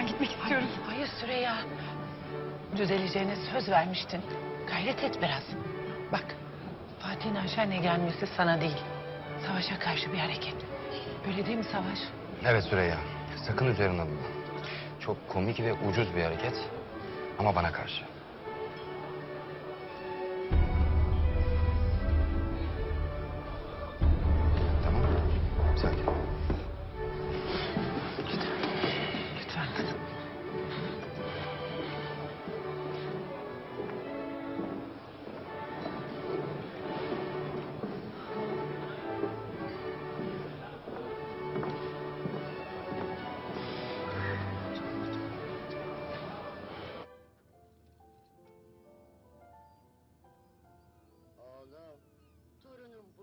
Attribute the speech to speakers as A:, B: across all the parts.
A: Ben gitmek istiyorum.
B: Hayır Süreyya. Düzeleceğine söz vermiştin. Gayret et biraz. Bak Fatih'in Ayşen'le gelmesi sana değil. Savaş'a karşı bir hareket. Öyle değil mi Savaş?
C: Evet Süreyya. Sakın üzerine alınma. Çok komik ve ucuz bir hareket. Ama bana karşı.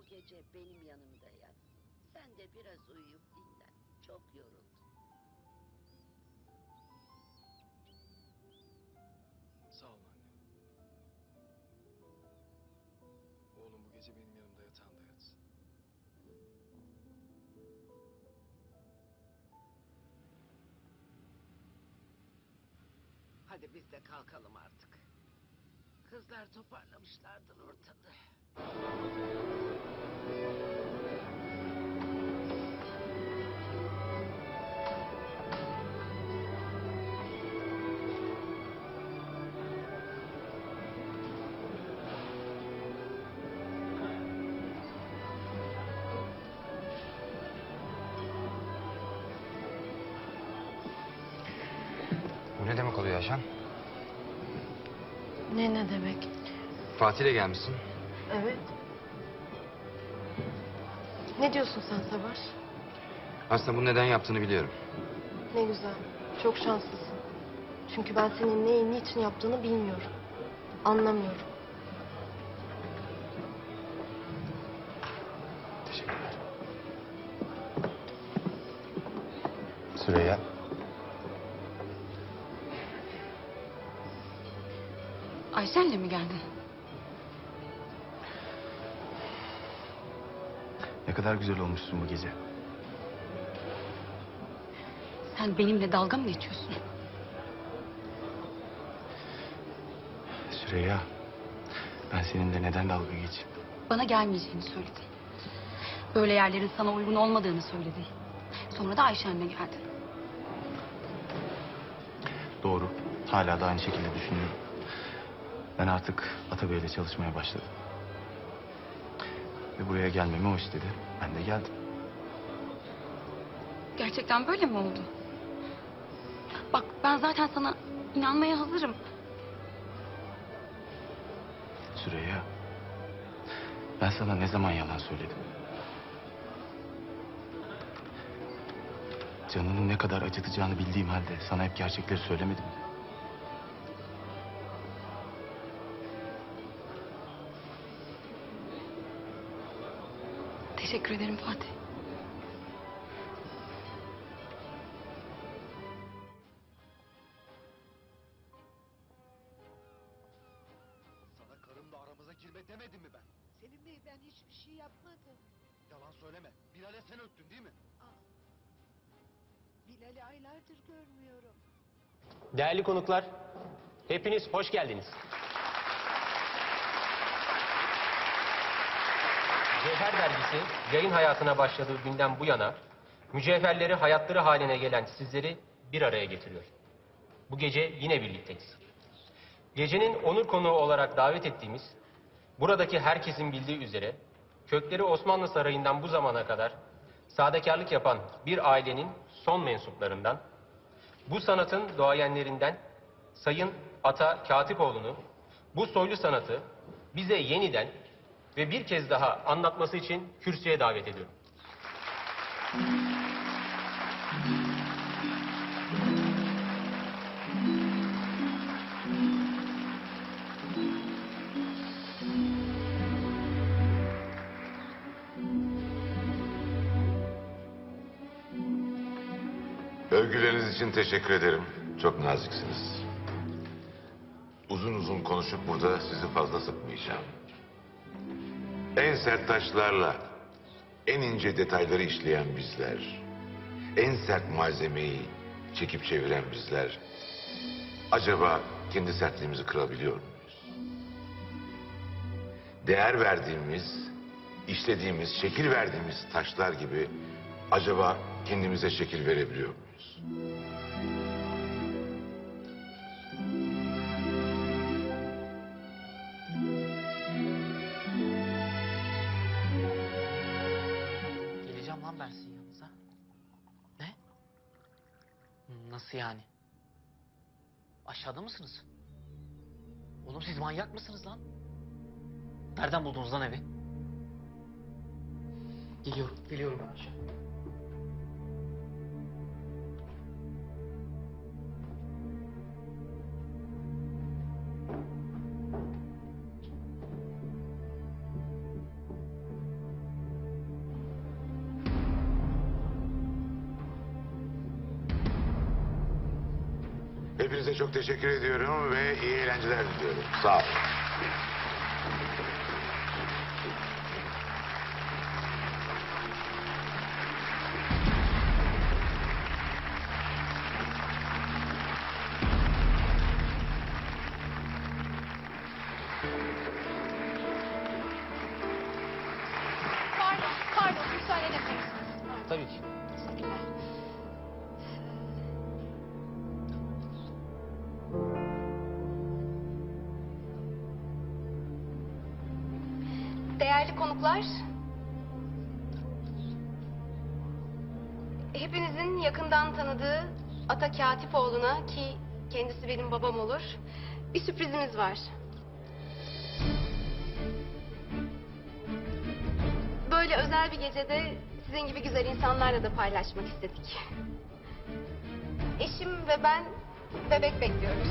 D: Bu gece benim yanımda yat. Sen de biraz uyuyup dinlen. Çok yoruldun.
E: Sağ ol anne. Oğlum bu gece benim yanımda yatağında yatsın.
D: Hadi biz de kalkalım artık. Kızlar toparlamışlardır ortalığı.
C: Bu ne demek oluyor Yaşan?
A: Ne ne demek?
C: Fatih'le gelmişsin.
A: Evet. Ne diyorsun sen Savaş?
C: Aslında bunu neden yaptığını biliyorum.
F: Ne güzel. Çok şanslısın. Çünkü ben senin neyi niçin yaptığını bilmiyorum. Anlamıyorum.
C: Teşekkürler. Süreyya.
A: Ayşen'le mi geldin?
E: kadar güzel olmuşsun bu gece.
A: Sen benimle dalga mı geçiyorsun?
G: Süreyya, ben seninle neden dalga geçeyim?
A: Bana gelmeyeceğini söyledin. Böyle yerlerin sana uygun olmadığını söyledin. Sonra da Ayşen'le geldin.
G: Doğru. Hala da aynı şekilde düşünüyorum. Ben artık Atabey'le çalışmaya başladım. Ve buraya gelmemi o istedi. Ben de geldim.
A: Gerçekten böyle mi oldu? Bak ben zaten sana inanmaya hazırım.
G: Süreyya. Ben sana ne zaman yalan söyledim? Canını ne kadar acıtacağını bildiğim halde sana hep gerçekleri söylemedim mi?
A: Teşekkür ederim Fatih.
E: Sana karımla aramıza girme demedim mi ben?
D: Selim'le ben hiçbir şey yapmadım.
E: Yalan söyleme. Bilal'e sen öptün değil mi?
D: Bilal'i aylardır görmüyorum.
H: Değerli konuklar, hepiniz hoş geldiniz. Cevher Dergisi yayın hayatına başladığı günden bu yana mücevherleri hayatları haline gelen sizleri bir araya getiriyor. Bu gece yine birlikteyiz. Gecenin onur konuğu olarak davet ettiğimiz, buradaki herkesin bildiği üzere kökleri Osmanlı Sarayı'ndan bu zamana kadar sadekarlık yapan bir ailenin son mensuplarından bu sanatın doğayenlerinden Sayın Ata Katipoğlu'nu bu soylu sanatı bize yeniden ve bir kez daha anlatması için kürsüye davet ediyorum.
I: Övgüleriniz için teşekkür ederim. Çok naziksiniz. Uzun uzun konuşup burada sizi fazla sıkmayacağım. En sert taşlarla en ince detayları işleyen bizler, en sert malzemeyi çekip çeviren bizler, acaba kendi sertliğimizi kırabiliyor muyuz? Değer verdiğimiz, işlediğimiz, şekil verdiğimiz taşlar gibi acaba kendimize şekil verebiliyor muyuz?
J: Nasıl yani? Aşağıda mısınız? Oğlum siz manyak mısınız lan? Nereden buldunuz lan evi? Geliyorum, geliyorum ben aşağı.
I: Hepinize çok teşekkür ediyorum ve iyi eğlenceler diliyorum. Sağ olun.
K: Değerli konuklar, hepinizin yakından tanıdığı Ata Katipoğlu'na ki kendisi benim babam olur, bir sürprizimiz var. Böyle özel bir gecede sizin gibi güzel insanlarla da paylaşmak istedik. Eşim ve ben bebek bekliyoruz.